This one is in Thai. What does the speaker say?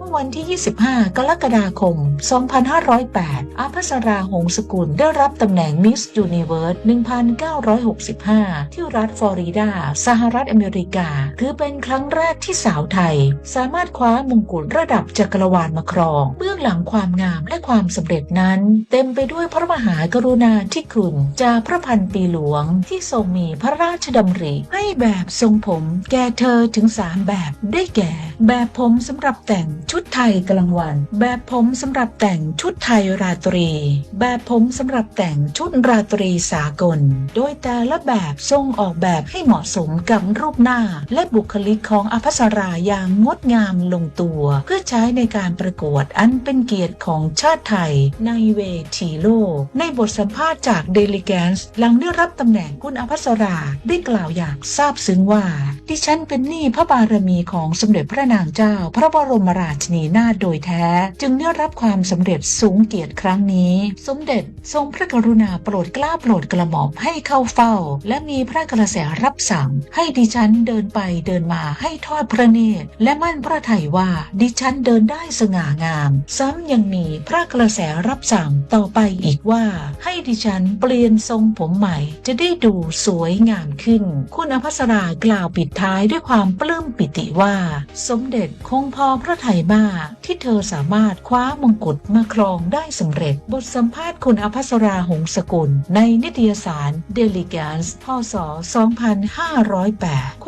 เมื่อวันที่ 25 กรกฎาคม 2508 อาภัสราหงสกุลได้รับตำแหน่ง Miss Universe 1965 ที่รัฐฟลอริดา สหรัฐอเมริกา ถือเป็นครั้งแรกที่สาวไทย สามารถคว้ามงกุฎระดับจักรวาลมาครอง เบื้องหลังความงามและความสำเร็จนั้น เต็มไปด้วยพระมหากรุณาธิคุณจากพระพันปีหลวงที่ทรงมีพระราชดำริ ให้แบบทรงผม แก่เธอถึง 3 แบบได้แก่ แบบผมสำหรับแต่งชุดไทยกลางวัน แบบผมสำหรับแต่งชุดไทยราตรี แบบผมสำหรับแต่งชุดราตรีสากล โดยแต่ละแบบทรงออกแบบให้เหมาะสมกับรูปหน้า และบุคลิกของอภัสราอย่างงดงามลงตัว เพื่อใช้ในการประกวดอันเป็นเกียรติของชาติไทย ในเวทีโลก ในบทสัมภาษณ์จากเดลิแกนส์หลังได้รับตำแหน่งคุณอภัสราได้กล่าวอย่างซาบซึ้งว่า ดิฉันเป็นหนี้พระบารมีของสมเด็จพระนางเจ้า พระบรมราชินีนาถโดยแท้ จึงได้รับความสำเร็จสูงเกียรติครั้งนี้ สมเด็จทรงพระกรุณาโปรดกล้าโปรดกระหม่อมให้เข้าเฝ้า และมีพระกระแสรับสั่ง ให้ดิฉันเดินไปเดินมาให้ทอดพระเนตรและมั่นพระทัยว่าดิฉันเดินได้สง่างาม ซ้ำยังมีพระกระแสรับสั่งต่อไปอีกว่า ให้ดิฉันเปลี่ยนทรงผมใหม่ จะได้ดูสวยงามขึ้น คุณอภัสรากล่าวปิดท้ายด้วยความปลื้มปิติว่าสมเด็จคงพอพระทัยมากที่เธอสามารถคว้ามงกุฎมาครองได้สำเร็จ บทสัมภาษณ์คุณอภัสราหงสกุล ในนิตยสาร d e l i g a n c e พศ 2508